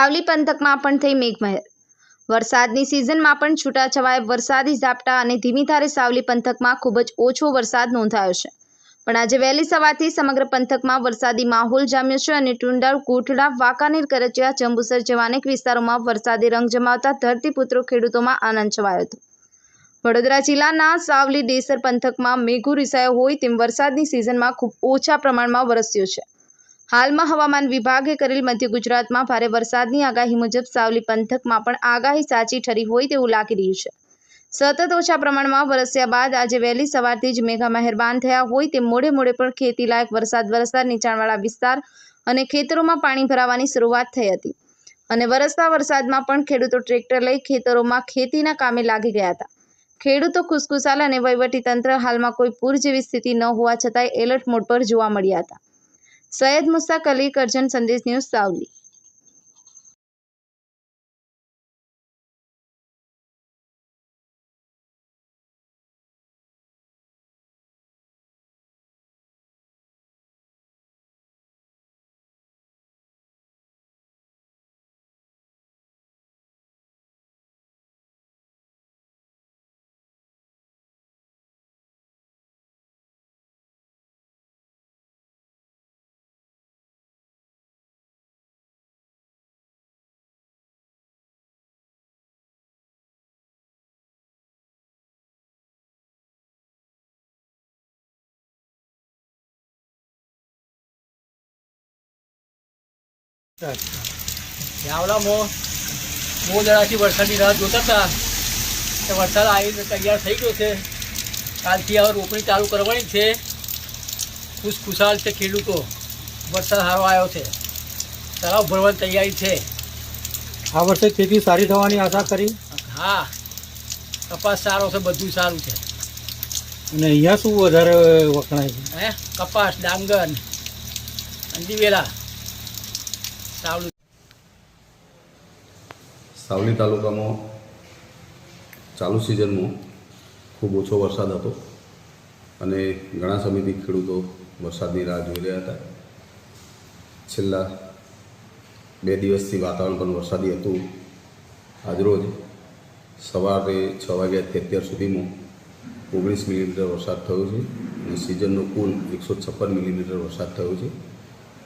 સાવલી પંથકમાં પણ થઈ મેઘમહેર. વરસાદની સિઝનમાં પણ છૂટાછવાયા વરસાદી ઝાપટા અને ધીમી ધારે સાવલી પંથકમાં ખૂબ જ ઓછો વરસાદ નોંધાયો છે. પણ આજે વહેલી સવારથી સમગ્ર પંથકમાં વરસાદી માહોલ જામ્યો છે અને ટુંડાળ કોઠડા વાંકાનેર, કરચિયા, જંબુસર જેવા અનેક વિસ્તારોમાં વરસાદી રંગ જમાવતા ધરતીપુત્રો ખેડૂતોમાં આનંદ છવાયો હતો. વડોદરા જિલ્લાના સાવલી ડેસર પંથકમાં મેઘુ રિસાયો હોય તેમ વરસાદની સિઝનમાં ખૂબ ઓછા પ્રમાણમાં વરસ્યો છે. હાલમાં હવામાન વિભાગે કરેલ મધ્ય ગુજરાતમાં ભારે વરસાદની આગાહી મુજબ સાવલી પંથકમાં પણ આગાહી સાચી ઠરી હોય તેવું લાગી રહ્યું છે. સતત ઓછા પ્રમાણમાં વરસ્યા બાદ આજે વહેલી સવારથી જ મેઘા મહેરબાન થયા હોય તેમ મોડે મોડે પણ ખેતીલાયક વરસાદ વરસતા નીચાણવાળા વિસ્તાર અને ખેતરોમાં પાણી ભરાવાની શરૂઆત થઈ હતી. અને વરસતા વરસાદમાં પણ ખેડૂતો ટ્રેક્ટર લઈ ખેતરોમાં ખેતીના કામે લાગી ગયા હતા. ખેડૂતો ખુશખુશાલ અને વહીવટીતંત્ર હાલમાં કોઈ પૂર જેવી સ્થિતિ ન હોવા છતાંય એલર્ટ મોડ પર જોવા મળ્યા હતા. સૈયદ મુસ્તાક અલી કરજણ સંદેશ ન્યૂઝ સાવલી. ગામડામાં બહુ દડાથી વરસાદની રાહ જોતા હતા. તો વરસાદ આવીને તૈયાર થઈ ગયો છે. કાલથી હવે રોપણી ચાલુ કરવાની છે. ખુશ ખુશાલ છે ખેડૂતો. વરસાદ સારો આવ્યો છે. તળાવ ભરવાની તૈયારી છે. આ વર્ષે ખેતી સારી થવાની આશા કરી? હા. કપાસ સારો છે બધું સારું છે. અને અહીંયા શું વધારે વખણાય છે? હે? કપાસ ડાંગર અંદીવેલા સાવલું. સાવલી તાલુકામાં ચાલુ સિઝનમાં ખૂબ ઓછો વરસાદ હતો અને ઘણા સમયથી ખેડૂતો વરસાદની રાહ જોઈ રહ્યા હતા. છેલ્લા બે દિવસથી વાતાવરણ પણ વરસાદી હતું આજરોજ. સવારે છ વાગ્યાથી અત્યાર સુધીમાં ઓગણીસ મિલીમીટર વરસાદ થયો છે અને સિઝનનો કુલ એકસો છપ્પન મિલીમીટર વરસાદ થયો છે.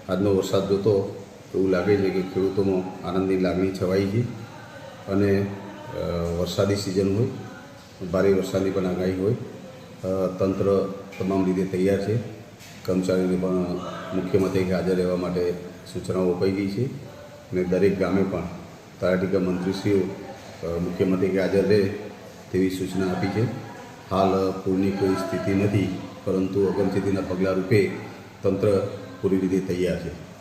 આજનો વરસાદ જોતો એવું લાગે છે કે ખેડૂતોમાં આનંદની લાગણી છવાઈ છે અને વરસાદી સિઝન હોય ભારે વરસાદની પણ આગાહી હોય. તંત્ર તમામ રીતે તૈયાર છે. કર્મચારીઓને પણ મુખ્ય હાજર રહેવા માટે સૂચનાઓ અપાઈ ગઈ છે અને દરેક ગામે પણ તલાટીકા મંત્રીશ્રીઓ અ, મુખ્ય મથકે હાજર રહે તેવી સૂચના આપી છે. હાલ પૂરની કોઈ સ્થિતિ નથી પરંતુ અગમચેતીના પગલાં રૂપે તંત્ર પૂરી રીતે તૈયાર છે.